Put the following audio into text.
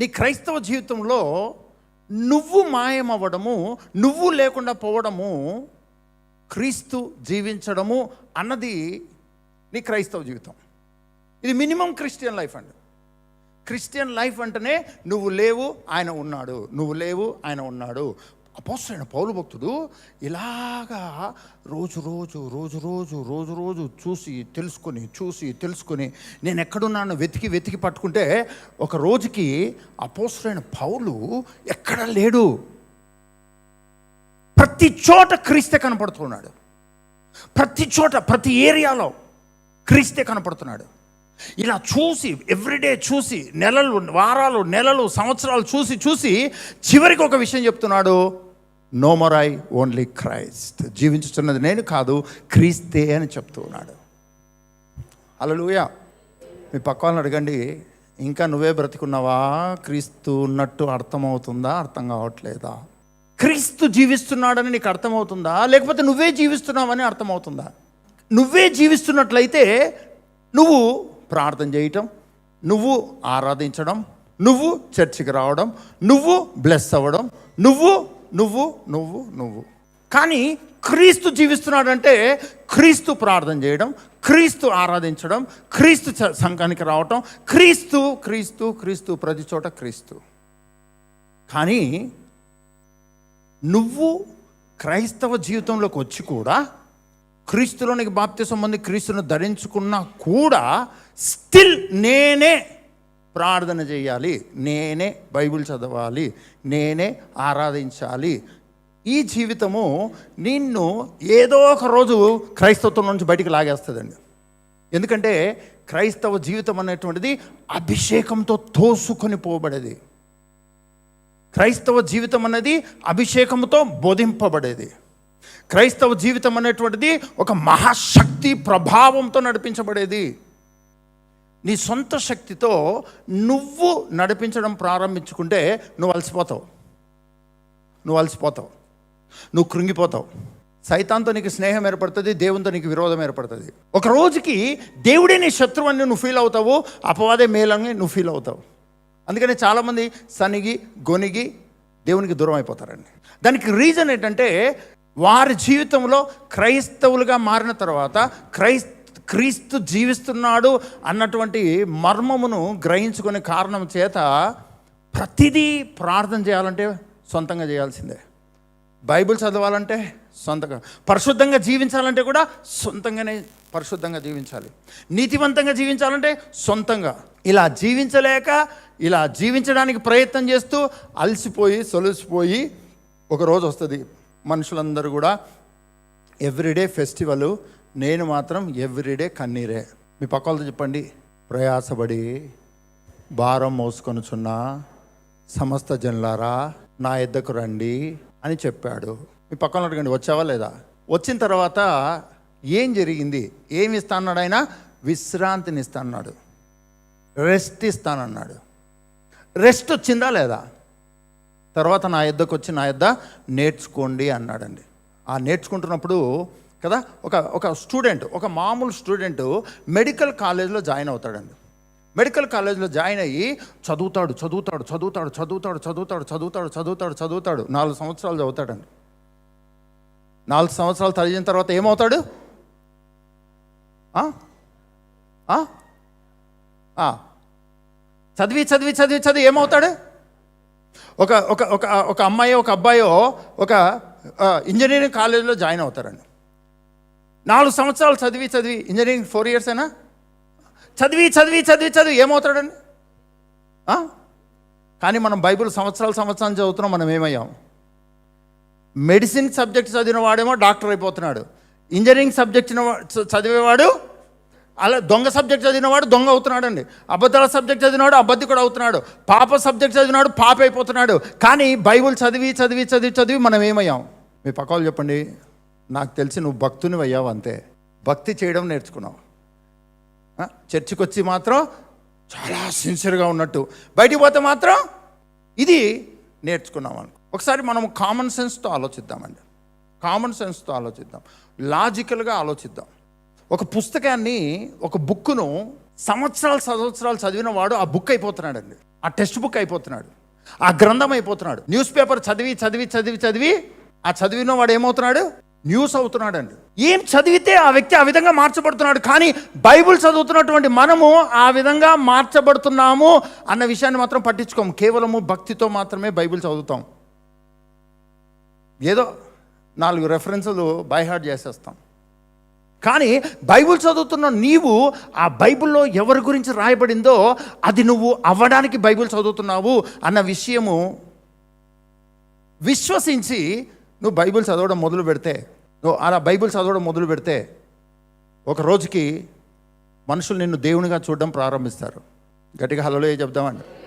నీ క్రైస్తవ జీవితంలో నువ్వు మాయమవ్వడము నువ్వు లేకుండా పోవడము క్రీస్తు జీవించడము అన్నది నీ క్రైస్తవ జీవితం. ఇది మినిమం క్రిస్టియన్ లైఫ్ అండి. క్రిస్టియన్ లైఫ్ అంటేనే నువ్వు లేవు ఆయన ఉన్నాడు. నువ్వు లేవు ఆయన ఉన్నాడు. అపోసరైన పౌలు భక్తుడు ఇలాగా రోజు రోజు రోజు రోజు రోజు రోజు చూసి తెలుసుకొని చూసి తెలుసుకొని నేను ఎక్కడున్నాను వెతికి వెతికి పట్టుకుంటే ఒక రోజుకి అపోసరైన పౌలు ఎక్కడ లేడు. ప్రతి చోట క్రీస్తే కనపడుతున్నాడు. ప్రతి చోట ప్రతి ఏరియాలో క్రీస్తే కనపడుతున్నాడు. ఇలా చూసి ఎవ్రీడే చూసి నెలలు వారాలు నెలలు సంవత్సరాలు చూసి చూసి చివరికి ఒక విషయం చెప్తున్నాడు. No more I only Christ జీవించుతున్నది నేను కాదు క్రీస్తే అని చెప్తూ ఉన్నాడు. అలలుయా మీ పక్క వాళ్ళని అడగండి ఇంకా నువ్వే బ్రతికున్నావా? క్రీస్తు ఉన్నట్టు అర్థమవుతుందా? అర్థం కావట్లేదా? క్రీస్తు జీవిస్తున్నాడని నీకు అర్థమవుతుందా? లేకపోతే నువ్వే జీవిస్తున్నావని అర్థమవుతుందా? నువ్వే జీవిస్తున్నట్లయితే నువ్వు ప్రార్థన చేయటం నువ్వు ఆరాధించడం నువ్వు చర్చికి రావడం నువ్వు బ్లెస్ అవ్వడం నువ్వు నువ్వు నువ్వు నువ్వు. కానీ క్రీస్తు జీవిస్తున్నాడంటే క్రీస్తు ప్రార్థన చేయడం క్రీస్తు ఆరాధించడం క్రీస్తు సంఘానికి రావటం క్రీస్తు క్రీస్తు క్రీస్తు ప్రతి చోట క్రీస్తు. కానీ నువ్వు క్రైస్తవ జీవితంలోకి వచ్చి కూడా క్రీస్తులోనికి బాప్తి సంబంధి క్రీస్తును ధరించుకున్నా కూడా స్టిల్ నేనే ప్రార్థన చేయాలి. నేనే బైబిల్ చదవాలి. నేనే ఆరాధించాలి. ఈ జీవితము నిన్ను ఏదో ఒక రోజు క్రైస్తవత్వం నుంచి బయటికి లాగేస్తుందండి. ఎందుకంటే క్రైస్తవ జీవితం అనేటువంటిది అభిషేకంతో తోసుకొని పోబడేది. క్రైస్తవ జీవితం అనేది అభిషేకంతో బోధింపబడేది. క్రైస్తవ జీవితం అనేటువంటిది ఒక మహాశక్తి ప్రభావంతో నడిపించబడేది. నీ సొంత శక్తితో నువ్వు నడిపించడం ప్రారంభించుకుంటే నువ్వు అలసిపోతావు. నువ్వు అలసిపోతావు. నువ్వు కృంగిపోతావు. సైతాంతో నీకు స్నేహం ఏర్పడుతుంది దేవునితో నీకు విరోధం ఏర్పడుతుంది. ఒక రోజుకి దేవుడే నీ శత్రువు అని నువ్వు ఫీల్ అవుతావు అపవాదే మేలని నువ్వు ఫీల్ అవుతావు. అందుకని చాలామంది సనిగి గొనిగి దేవునికి దూరం అయిపోతారండి. దానికి రీజన్ ఏంటంటే వారి జీవితంలో క్రైస్తవులుగా మారిన తర్వాత క్రైస్త క్రీస్తు జీవిస్తున్నాడు అన్నటువంటి మర్మమును గ్రహించుకునే కారణం చేత ప్రతిదీ ప్రార్థన చేయాలంటే సొంతంగా చేయాల్సిందే. బైబిల్ చదవాలంటే సొంతంగా పరిశుద్ధంగా జీవించాలంటే కూడా సొంతంగానే పరిశుద్ధంగా జీవించాలి. నీతివంతంగా జీవించాలంటే సొంతంగా. ఇలా జీవించలేక ఇలా జీవించడానికి ప్రయత్నం చేస్తూ అలసిపోయి సొలసిపోయి ఒక రోజు వస్తుంది. మనుషులందరూ కూడా ఎవ్రీడే ఫెస్టివల్ నేను మాత్రం ఎవ్రీడే కన్నీరే. మీ పక్క వాళ్ళతో చెప్పండి. ప్రయాసపడి భారం మోసుకొనుచున్న సమస్త జనులారా నా ఎద్దకు రండి అని చెప్పాడు. మీ పక్కన అడగండి వచ్చావా లేదా? వచ్చిన తర్వాత ఏం జరిగింది? ఏమి ఇస్తాన్నాడు ఆయన విశ్రాంతిని ఇస్తాన్నాడు. రెస్ట్ ఇస్తానన్నాడు. రెస్ట్ వచ్చిందా లేదా? తర్వాత నా ఇద్దకు వచ్చి నా యొద్ద నేర్చుకోండి అన్నాడండి. ఆ నేర్చుకుంటున్నప్పుడు కదా ఒక ఒక స్టూడెంట్ ఒక మామూలు స్టూడెంట్ మెడికల్ కాలేజ్లో జాయిన్ అవుతాడండి. మెడికల్ కాలేజ్లో జాయిన్ అయ్యి చదువుతాడు చదువుతాడు చదువుతాడు చదువుతాడు చదువుతాడు చదువుతాడు చదువుతాడు చదువుతాడు. నాలుగు సంవత్సరాలు చదువుతాడండి. నాలుగు సంవత్సరాలు చదివిన తర్వాత ఏమవుతాడు? చదివి చదివి చదివి చదివి ఏమవుతాడు? ఒక ఒక ఒక ఒక అమ్మాయి ఒక అబ్బాయో ఒక ఇంజనీరింగ్ కాలేజీలో జాయిన్ అవుతారండి. నాలుగు సంవత్సరాలు చదివి చదివి ఇంజనీరింగ్ ఫోర్ ఇయర్స్ అయినా? చదివి చదివి చదివి చదివి ఏమవుతాడండి? కానీ మనం బైబిల్ సంవత్సరాలు సంవత్సరాలు చదువుతున్నాం మనం ఏమయ్యాం? మెడిసిన్ సబ్జెక్ట్ చదివిన వాడేమో డాక్టర్ అయిపోతున్నాడు. ఇంజనీరింగ్ సబ్జెక్ట్ చదివేవాడు అలా దొంగ సబ్జెక్ట్ చదివినవాడు దొంగ అవుతున్నాడండి. అబద్ధాల సబ్జెక్ట్ చదివినవాడు అబద్ధికుడు అవుతున్నాడు. పాప సబ్జెక్ట్ చదివినాడు పాప అయిపోతున్నాడు. కానీ బైబిల్ చదివి చదివి చదివి చదివి మనం ఏమయ్యాం? మీ పక్క వాళ్ళు చెప్పండి. నాకు తెలిసి నువ్వు భక్తుని అయ్యావు అంతే. భక్తి చేయడం నేర్చుకున్నావు. చర్చికి వచ్చి మాత్రం చాలా సిన్సియర్గా ఉన్నట్టు. బయటికి పోతే మాత్రం ఇది నేర్చుకున్నాం అనుకో. ఒకసారి మనం కామన్ సెన్స్తో ఆలోచిద్దామండి. కామన్ సెన్స్తో ఆలోచిద్దాం. లాజికల్గా ఆలోచిద్దాం. ఒక పుస్తకాన్ని ఒక బుక్ను సంవత్సరాలు సంవత్సరాలు చదివిన వాడు ఆ బుక్ అయిపోతున్నాడండి. ఆ టెక్స్ట్ బుక్ అయిపోతున్నాడు. ఆ గ్రంథం అయిపోతున్నాడు. న్యూస్ పేపర్ చదివి చదివి చదివి చదివి ఆ చదివిన వాడు ఏమవుతున్నాడు? న్యూస్ అవుతున్నాడు అండి ఏం చదివితే ఆ వ్యక్తి ఆ విధంగా మార్చబడుతున్నాడు? కానీ బైబిల్ చదువుతున్నటువంటి మనము ఆ విధంగా మార్చబడుతున్నాము అన్న విషయాన్ని మాత్రం పట్టించుకోము. కేవలము భక్తితో మాత్రమే బైబిల్ చదువుతాం. ఏదో నాలుగు రెఫరెన్సులు బైహార్ట్ చేసేస్తాం. కానీ బైబిల్ చదువుతున్న నీవు ఆ బైబిల్లో ఎవరి గురించి రాయబడిందో అది నువ్వు అవ్వడానికి బైబిల్ చదువుతున్నావు అన్న విషయము విశ్వసించి నువ్వు బైబిల్ చదవడం మొదలు పెడితే నువ్వు అలా బైబిల్ చదవడం మొదలు పెడితే ఒక రోజుకి మనుషులు నిన్ను దేవునిగా చూడడం ప్రారంభిస్తారు. గట్టిగా హలోయే చెప్దామండి.